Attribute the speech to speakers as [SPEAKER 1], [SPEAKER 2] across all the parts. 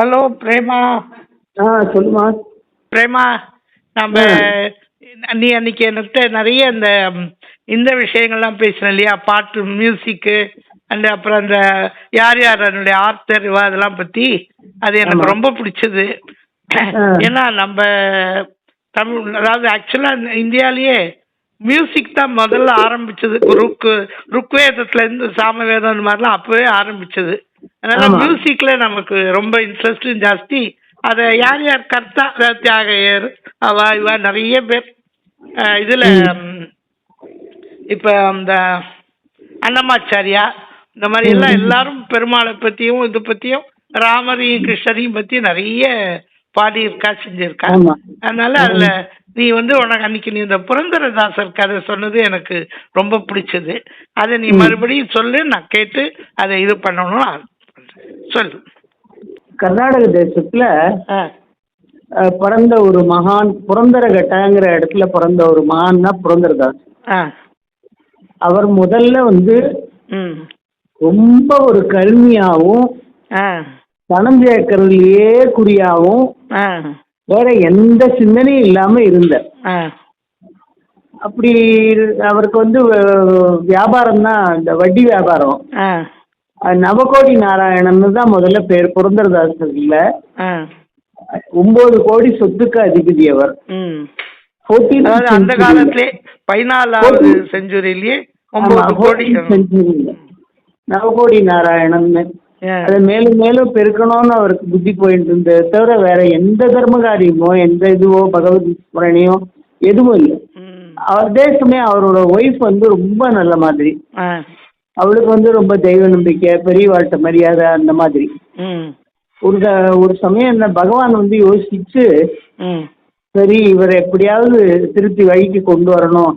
[SPEAKER 1] Hello Prema.
[SPEAKER 2] ஆ சொல்லுமா.
[SPEAKER 1] பிரேமா நம்ம நீ அன்னைக்கு என்கிட்ட நிறைய இந்த இந்த விஷயங்கள்லாம் பேசின இல்லையா? பாட்டு மியூசிக்கு அண்ட் அப்புறம் அந்த யார் யார் அதனுடைய ஆர்த்தர் அதெல்லாம் பற்றி அது எனக்கு. ரொம்ப பிடிச்சது. ஏன்னா நம்ம தமிழ் அதாவது ஆக்சுவலாக இந்தியாவிலேயே மியூசிக் தான் முதல்ல ஆரம்பிச்சது. ருக்கு ருக்வேதத்துல இருந்து சாமவேதம் மாதிரிலாம் அப்பவே ஆரம்பிச்சது. அதனால. மியூசிக்ல நமக்கு ரொம்ப இன்ட்ரெஸ்டும் ஜாஸ்தி. அதை யார் யார் கர்த்தா அதாவது தியாகையர் அவ இவ நிறைய பேர். இதுல இப்ப அந்த அன்னமாச்சாரியா இந்த மாதிரி எல்லாம் எல்லாரும் பெருமாளை பத்தியும் இது பத்தியும் ராமரையும் கிருஷ்ணரையும் பத்தி நிறைய பாடியிருக்கா செஞ்சிருக்கா. அதனால அதுல நீ வந்து உனக்கு அன்னைக்கு நீ இந்த புரந்தரதாசர் கதை சொன்னது எனக்கு ரொம்ப பிடிச்சது. அதை நீ மறுபடியும் சொல்லு நான் கேட்டு அதை இது பண்ணணும்னு சொல்லு.
[SPEAKER 2] கர்நாடக தேசத்துல பிறந்த ஒரு மகான் புரந்தரகட்டங்கிற இடத்துல பிறந்த ஒரு மகான் தான் புரந்தரதாஸ் அவர் முதல்ல வந்து ரொம்ப ஒரு கருமையாகவும்
[SPEAKER 1] ஆ.
[SPEAKER 2] பணம் சேர்க்கறதுலயே குறியாகவும் வேற எந்த சிந்தனையும் இல்லாம இருந்தார்
[SPEAKER 1] ஆ.
[SPEAKER 2] அப்படி அவருக்கு வந்து வியாபாரம் தான் இந்த வட்டி வியாபாரம். நவகோடி நாராயணன் தான் முதல்ல பேர் புரந்தரதாசர் இல்ல
[SPEAKER 1] ஆ
[SPEAKER 2] ஒன்பது கோடி சொத்துக்கு அதிபதி அவர்
[SPEAKER 1] ம்
[SPEAKER 2] 14th
[SPEAKER 1] அதாவது அந்த. காலத்திலே பதினாலாவது செஞ்சுரியிலேயே ஒன்பது
[SPEAKER 2] ஆமா,
[SPEAKER 1] கோடி
[SPEAKER 2] 14th century ல. நவகோடி நாராயணன். அதை மேலும் மேலும் பெருக்கணும்னு அவருக்கு புத்தி போயிட்டு இருந்தது தவிர வேற எந்த தர்ம காரியமோ எந்த இதுவோ பகவத் ஸ்மரணையோ எதுவும் இல்லை. அதே சமயம் அவரோட ஒய்ஃப் வந்து ரொம்ப நல்ல மாதிரி. அவளுக்கு வந்து ரொம்ப தெய்வ நம்பிக்கை பெரியவாழ்கிட்ட மரியாதை அந்த மாதிரி
[SPEAKER 1] ம்.
[SPEAKER 2] ஒரு ஒரு சமயம் என்ன பகவான் வந்து யோசிச்சு. சரி இவரை எப்படியாவது திருப்பி வழிக்கு கொண்டு வரணும்.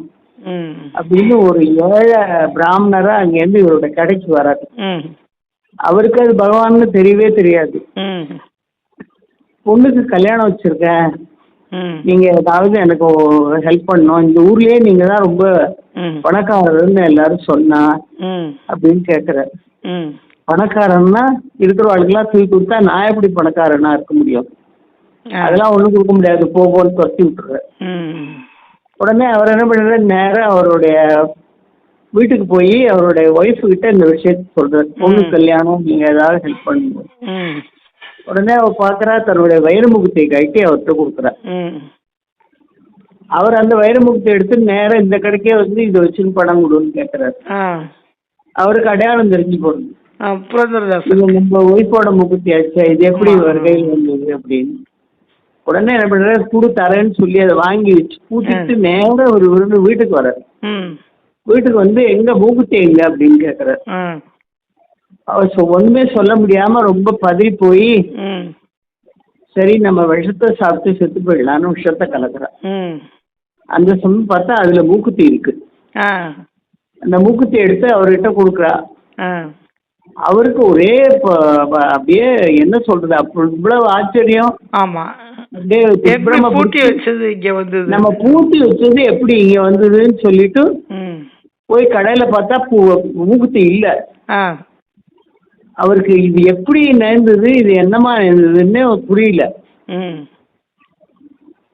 [SPEAKER 2] அப்படின்னு ஒரு ஏழை பிராமணரா அங்கேருந்து இவரோட கடைக்கு வராரு
[SPEAKER 1] ம்.
[SPEAKER 2] அவருக்கு அது பகவான்னு தெரியவே தெரியாது
[SPEAKER 1] ம்.
[SPEAKER 2] பொண்ணுக்கு கல்யாணம் வச்சிருக்கேன் நீங்க ஏதாவது எனக்கு ஹெல்ப் பண்ணணும் இந்த ஊர்லயே நீங்க தான் ரொம்ப. பணக்காரர்னு எல்லாரும் சொன்னா. அப்படின்னு கேட்குறாரு
[SPEAKER 1] ம்.
[SPEAKER 2] பணக்காரன்னா இருக்கிறவங்களுக்குலாம் தூக்கி கொடுத்தா நான் எப்படி பணக்காரனா இருக்க முடியும். அதெல்லாம் ஒன்றும் கொடுக்க முடியாது போகோன்னு துரத்தி விட்டுறாரு
[SPEAKER 1] ம்.
[SPEAKER 2] உடனே அவர் என்ன பண்ணுறாரு நேரா அவருடைய வீட்டுக்கு போய் அவருடைய ஒய்ஃப் கிட்ட இந்த விஷயத்த சொல்றாரு பொண்ணு கல்யாணம் நீங்க ஏதாவது ஹெல்ப் பண்ணுங்க. உடனே அவர் பார்க்கறா தன்னுடைய வைரமுகத்தை கட்டி அவர்கிட்ட கொடுக்குறா. அவர் அந்த வைரமுகத்தை எடுத்து நேரா இந்த கடைக்கே வந்து இதை வச்சுன்னு பணம் கொடுன்னு கேட்குறாரு. அவருக்கு அடையாளம் தெரிஞ்சு போடுது நம்ம ஒய்ஃபோட முகத்தி ஆச்சா இது எப்படி இவர் கையில் வந்தது அப்படின்னு. உடனே என்ன பண்றாரு குடு தரேன்னு சொல்லி அதை வாங்கி வச்சு பூட்டிட்டு நேரா ஒரு விருந்து வீட்டுக்கு வர்றாரு. வீட்டுக்கு வந்து எங்க மூக்குத்தி எங்க அப்படின்னு கேட்குறாரு. அவர் ஒண்ணுமே சொல்ல முடியாம ரொம்ப பதறி போய். சரி நம்ம விஷத்தை சாப்பிட்டு செத்து போயிடலான்னு விஷத்தை கலக்குறார்
[SPEAKER 1] ம்.
[SPEAKER 2] அந்த சமயம் பார்த்தா அதுல மூக்குத்தி இருக்கு. அந்த மூக்குத்தி எடுத்து அவர்கிட்ட கொடுக்குறா. அவருக்கு ஒரே அப்படியே என்ன சொல்றது இவ்வளவு ஆச்சரியம்
[SPEAKER 1] ஆமா பூட்டி. வச்சது இங்க வந்தது
[SPEAKER 2] நம்ம பூட்டி வச்சது எப்படி இங்க வந்ததுன்னு சொல்லிட்டு. போய் கடையில பார்த்தா பூ மூக்குத்தி இல்ல
[SPEAKER 1] ஆ.
[SPEAKER 2] அவருக்கு இது எப்படி நேர்ந்தது இது என்னமா நேர்ந்ததுன்னு புரியல
[SPEAKER 1] ம்.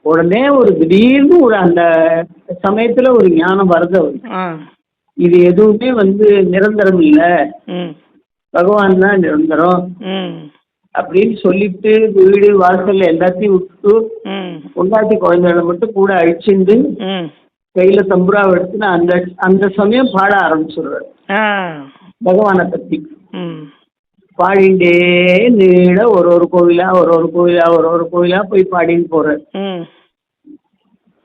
[SPEAKER 2] உடனே ஒரு திடீர்னு ஒரு அந்த சமயத்துல ஒரு ஞானம் வருது அவருக்கு
[SPEAKER 1] ஆ.
[SPEAKER 2] இது எதுவுமே வந்து நிரந்தரம் இல்ல
[SPEAKER 1] ம்.
[SPEAKER 2] பகவான் தான் நிரந்தரம்
[SPEAKER 1] ம்.
[SPEAKER 2] அப்படின்னு சொல்லிட்டு வீடு வாசல் எல்லாத்தையும் விட்டுட்டு
[SPEAKER 1] ம்.
[SPEAKER 2] பொண்டாட்டி குழந்தைகளை மட்டும் கூட அழிச்சுண்டு
[SPEAKER 1] ம்.
[SPEAKER 2] கையில தம்புராவை எடுத்து நான் அந்த அந்த சமயம் பாட ஆரம்பிச்சிடுறாரு
[SPEAKER 1] ஆ.
[SPEAKER 2] பகவானை பத்தி
[SPEAKER 1] ம்.
[SPEAKER 2] பாடிண்டே நீட ஒரு ஒரு கோவிலா ஒரு ஒரு கோவிலா ஒரு ஒரு கோவிலா போய் பாடின்னு போறாரு
[SPEAKER 1] ம்.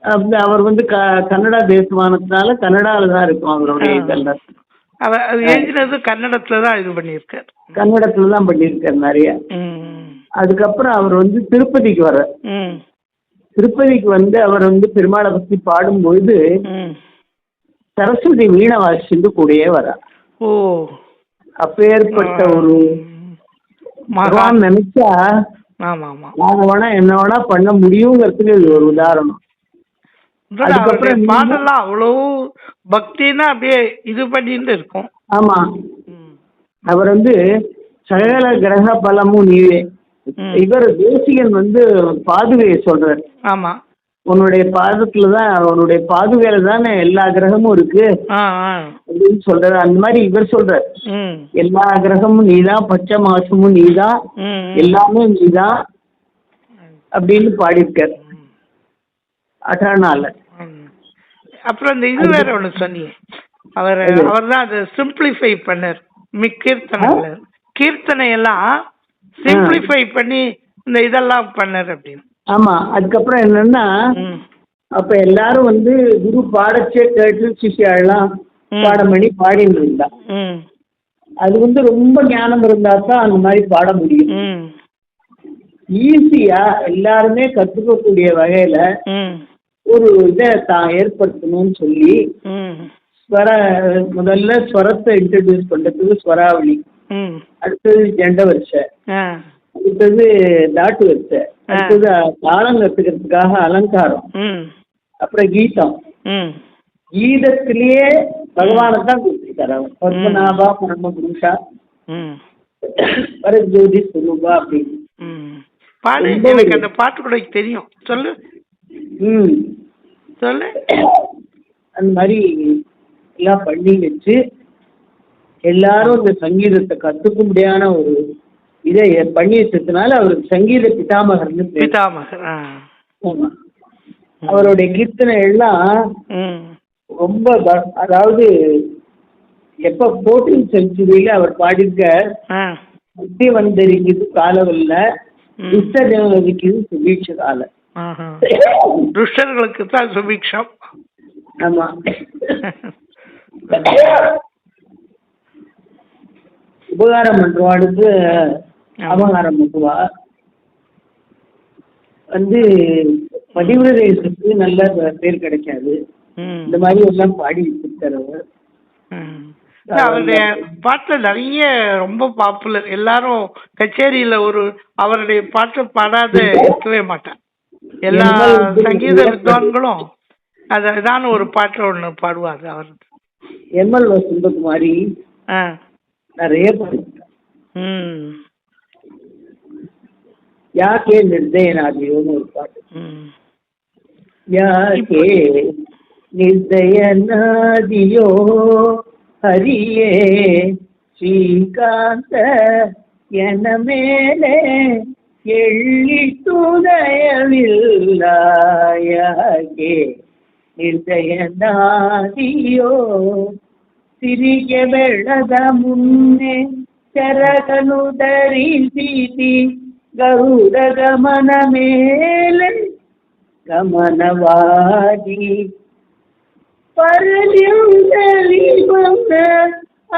[SPEAKER 2] அப்படி அவர் வந்து க கன்னடா தேசமானதுனால கன்னடாவில் தான் இருக்கும் அவருடைய இதெல்லாம்
[SPEAKER 1] அவர் அது எழுதினது கன்னடத்துல தான் இது பண்ணியிருக்கார்
[SPEAKER 2] கன்னடத்துல தான் பண்ணியிருக்காரு நிறைய. அதுக்கப்புறம் அவர் வந்து திருப்பதிக்கு
[SPEAKER 1] ம்.
[SPEAKER 2] திருப்பதிக்கு வந்து அவர் வந்து பெருமாளை பற்றி பாடும்பொழுது. சரஸ்வதி வீணை கூடயே வர்றார்
[SPEAKER 1] ஓ
[SPEAKER 2] அப்பேற்பட்ட ஒரு
[SPEAKER 1] மகான்
[SPEAKER 2] நினைச்சா
[SPEAKER 1] ஆமா ஆமா
[SPEAKER 2] நாங்க வேணா என்ன வேணா பண்ண முடியுங்கிறதுக்கு இது ஒரு உதாரணம். அதுக்கப்புறம்
[SPEAKER 1] பாடலாம் அவ்வளோ பக்தின்னா அப்படியே இது பண்ணிட்டு இருக்கும்.
[SPEAKER 2] ஆமா. அவர் வந்து சகல கிரக பலமும் நீவே. இவர் தேசிகன் வந்து பாதுகையை சொல்றார்.
[SPEAKER 1] ஆமா.
[SPEAKER 2] உன்னுடைய பாதத்துல தான் உன்னுடைய பாதுகையில தானே எல்லா கிரகமும் இருக்கு? அப்படின்னு சொல்றாரு. அந்த மாதிரி இவர் சொல்றார்.
[SPEAKER 1] ம்.
[SPEAKER 2] எல்லா கிரகமும் நீதான் பச்சை மாசமும் நீதான்
[SPEAKER 1] ம் ம்.
[SPEAKER 2] எல்லாமே நீதான் அப்படின்னு பாடியிருக்கார். அட்டானால.
[SPEAKER 1] அப்புறம் இந்த இது வேற ஒண்ணு சொன்னீங்க. அவர்? அவர் தான் அதை சிம்பிளிஃபை பண்ணார். மி கீர்த்தனைல கீர்த்தனை எல்லாம் சிம்பிளிஃபை பண்ணி இந்த இதெல்லாம் பண்ணார் அப்படின்னு.
[SPEAKER 2] ஆமா அதுக்கப்புறம் என்னன்னா அப்ப எல்லாரும் வந்து குரு பாடச்சே கேட்டு சிஷியாலாம். பாடம் பண்ணி பாடிட்டு இருந்தா. அது வந்து ரொம்ப ஞானம் இருந்தா தான் அந்த மாதிரி பாட முடியும்.
[SPEAKER 1] ம்.
[SPEAKER 2] ஈஸியா எல்லாருமே கத்துக்கக்கூடிய வகையில ஒரு இதை தான் ஏற்படுத்தணும்னு சொல்லி ஸ்வர முதல்ல ஸ்வரத்தை இன்ட்ரடியூஸ் பண்றதுக்கு ஸ்வராவளி. அடுத்தது ஜெண்ட வரிசை
[SPEAKER 1] ஆ.
[SPEAKER 2] அடுத்தது தாட்டு வரிசை அடுத்தது தாளம் கத்துக்கிறதுக்காக அலங்காரம். அப்புறம் கீதம். கீதத்திலேயே பகவானை தான் அவர். பத்மநாபா பரம புருஷா பரஜோதி சுரூபா அப்படின்னு.
[SPEAKER 1] பாடு எனக்கு அந்த பாட்டு கூட தெரியும். சொல்லு.
[SPEAKER 2] ம்.
[SPEAKER 1] சொல்லு.
[SPEAKER 2] அந்த மாதிரி எல்லாம் பண்ணி வச்சு எல்லாரும் இந்த சங்கீதத்தை கத்துக்க முடியாத ஒரு இதை பண்ணி வச்சதுனால அவருக்கு சங்கீத பிதாமகர்னு
[SPEAKER 1] பிதாமகர்.
[SPEAKER 2] அவருடைய கீர்த்தனை எல்லாம் ரொம்ப அதாவது எப்ப ஃபோர்டீன் செஞ்சுரியில அவர் பாடிருக்க புத்தி வந்தரிக்குது காலவல்ல. துஷ்ட தேவதைக்கு சுபீட்ச காலம்.
[SPEAKER 1] துஷ்டர்களுக்கு தான் சுபிக்ஷம்
[SPEAKER 2] ஆமா. உபகாரம் பண்றவாளுக்கு அபகாரம் பண்ணுவா. வந்து பதிவிரதேசத்துக்கு நல்ல பேர் கிடைக்காது. இந்த மாதிரி எல்லாம் பாடி.
[SPEAKER 1] இல்ல, அவருடைய பாட்டுல நிறைய ரொம்ப பாப்புலர் எல்லாரும் கச்சேரியில ஒரு அவருடைய பாட்டு பாடாத இருக்கவே மாட்டான் எல்லா சங்கீத வித்வான்களும் அது ஏதான ஒரு பாட்டுல ஒண்ணு பாடுவார் அவர்.
[SPEAKER 2] எம்எல் வசந்தகுமாரி நிறைய பாடிருக்காரு ಯಾಕೆ ನಿರ್ದಯನಾದೆಯೋನು ಒಂದು
[SPEAKER 1] ಪಾಠ
[SPEAKER 2] ಯಾಕೆ ನಿರ್ದಯನಾದಿಯೋ ಹರಿಯೇ ಶ್ರೀಕಾಂತ ಎನ ಮೇಲೆ ಎಳ್ಳಿತು ದಯವಿಲ್ಲ ಯಾಕೆ ನಿರ್ದಯನಾದಿಯೋ ತಿರಿಗೆ ಬೆಳದ ಮುನ್ನೆ ಚರಕನು ಧರಿಸಿದಿ ಗರುಡ ಗಮನ ಮೇಲೆ ಗಮನವಾಗಿ ಪರಲಿಂದಲಿ ಬಂದ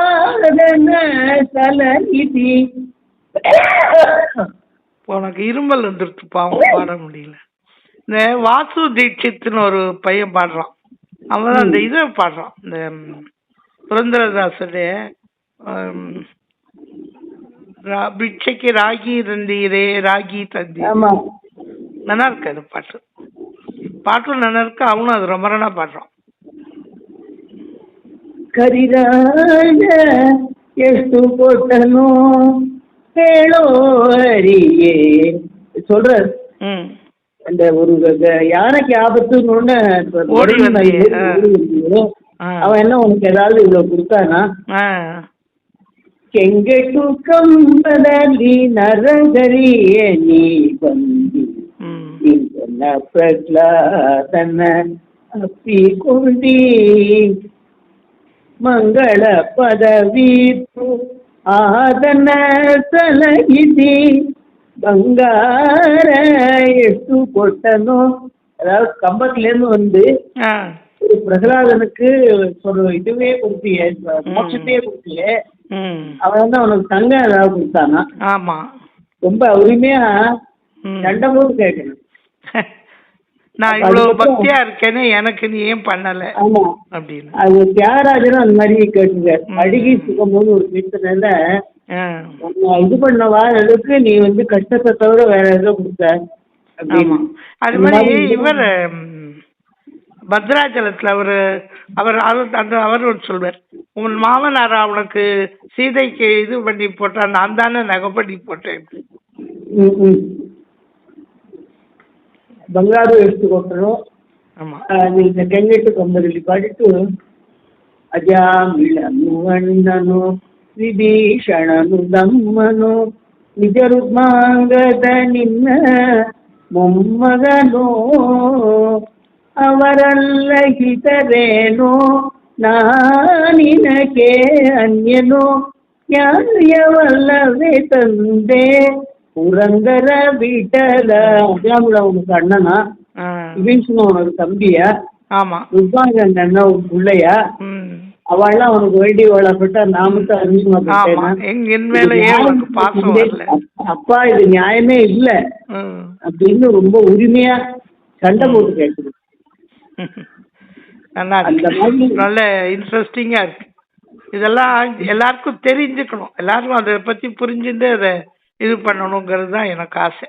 [SPEAKER 2] ಆದನ ಸಲಹಿತಿ
[SPEAKER 1] உனக்கு இருமல் வந்துருச்சு பாவம் பாட முடியல இந்த வாசு தீட்சித்னு ஒரு பையன் பாடுறான் அவன் தான் அந்த இதை பாடுறான் இந்த ம், புரந்தரதாசருடைய ம், ரா- பிட்சைக்கு ராகி இருந்தீரே ராகி தந்தி
[SPEAKER 2] ஆமா
[SPEAKER 1] நல்லா இருக்கு அந்த பாட்டு பாட்டும் நல்லா இருக்கு அவனும் அது ரொம்ப நல்லா பாடுறான்
[SPEAKER 2] ಕರಿರಾಜ ಎಷ್ಟು ಕೊಟ್ಟನು ಹೇಳೋ ಹರಿಯೇ சொல்ற
[SPEAKER 1] ம்
[SPEAKER 2] அந்த ஒரு க- யானைக்கு ஆபத்துன்னு ஒண்ணு
[SPEAKER 1] ஓடி வந்தியே, ஆ.
[SPEAKER 2] ஓடி வந்தியே.
[SPEAKER 1] ஆ.
[SPEAKER 2] அவன் என்ன உனக்கு ஏதாவது இவ்வளவு கொடுத்தானா
[SPEAKER 1] ஆ
[SPEAKER 2] ಕೆಂಗೆಟು ಕಂಬದಲ್ಲಿ ನರಗರಿಯೇ ನೀ ಬಂದಿ
[SPEAKER 1] ம்
[SPEAKER 2] ಇಂದನ ಪ್ರಹ್ಲಾದನ ಅಪ್ಪಿಕೊಂಡಿ ಮಂಗಳ ಪದವಿತ್ತು ಆದನ ಸಲಹಿಸಿ ಬಂಗಾರ ಎಷ್ಟು ಕೊಟ್ಟನೋ அதாவது கம்பத்துலேருந்து வந்து
[SPEAKER 1] ஆ
[SPEAKER 2] ஒரு பிரகலாதனுக்கு ஒரு இதுவே கொடுத்தியே மோட்சத்தையே கொடுத்தியே
[SPEAKER 1] ம்
[SPEAKER 2] அவன் வந்து அவனுக்கு தங்கம் ஏதாவது கொடுத்தானா
[SPEAKER 1] ஆமா.
[SPEAKER 2] ரொம்ப உரிமையா சண்டை போட்டு கேட்கணும்.
[SPEAKER 1] நான் இவ்வளவு பக்தியா இருக்கேன்னு எனக்கு நீ ஏன் பண்ணல? அப்படின்னு.
[SPEAKER 2] அது தியாகராஜனும் அந்த மாதிரி கேட்டுங்க.
[SPEAKER 1] ம்.
[SPEAKER 2] அடிகை சுகமும் ஒரு கீர்த்தனையில இது பண்ணவா? அளவுக்கு நீ வந்து கஷ்டத்தை தவிர வேற ஏதோ கொடுத்த?
[SPEAKER 1] ஆமா. அது மாதிரி இவர் பத்ராச்சலத்தில் அவர் அவர் அவர் அந்த அவர் ஒன்று சொல்வார். உன் மாமனார் அவனுக்கு சீதைக்கு இது பண்ணி போட்டான் நான் தானே நகை பண்ணி போட்டேன். ಬಂಗಾರ
[SPEAKER 2] ಎಷ್ಟುಕೊಂಡ್ರು ನಿನ್ನ ಕಣ್ಣಿಟ್ಟುಕೊಂಬರಲ್ಲಿ ಪಡಿತು ಅಜಾಮಿಳನು ಅಣ್ಣನು ವಿಭೀಷಣನು ದಮ್ಮನು ನಿಜ ರುದ್ಮಾಂಗದ ನಿನ್ನ ಮೊಮ್ಮಗನೋ ಅವರಲ್ಲ ಹಿತರೇನೋ ನಾನಿನಕೆ ಅನ್ಯನೋ ನ್ಯಾಯವಲ್ಲವೇ ತಂದೆ ಪುರಂದರ ವಿಠಲ ಅಜಾಮಿಳ உனக்கு அண்ணனா
[SPEAKER 1] ஆ,
[SPEAKER 2] விபீஷணன் உனக்கு தம்பியா
[SPEAKER 1] ஆமா
[SPEAKER 2] ருக்மாங்கன் அண்ணா உன் பிள்ளையா
[SPEAKER 1] ம்
[SPEAKER 2] அவள்லாம் உனக்கு வேண்டி வளப்பட்ட நாமத்தை
[SPEAKER 1] ஆமா
[SPEAKER 2] அறிமுகப்பட்டேன்
[SPEAKER 1] எங்க என் மேல ஏன் உனக்கு பாசம் வரல
[SPEAKER 2] அப்பா இது நியாயமே இல்ல
[SPEAKER 1] ம்.
[SPEAKER 2] அப்படின்னு ரொம்ப உரிமையா சண்டை போட்டு கேட்குது
[SPEAKER 1] நல்லா இருக்கு. நல்ல இன்ட்ரெஸ்டிங்கா இருக்கு. இதெல்லாம் எல்லாருக்கும் தெரிஞ்சுக்கணும். எல்லாரும் அதை பத்தி புரிஞ்சுட்டு அதை இது பண்ணணுங்கிறது தான் எனக்கு ஆசை.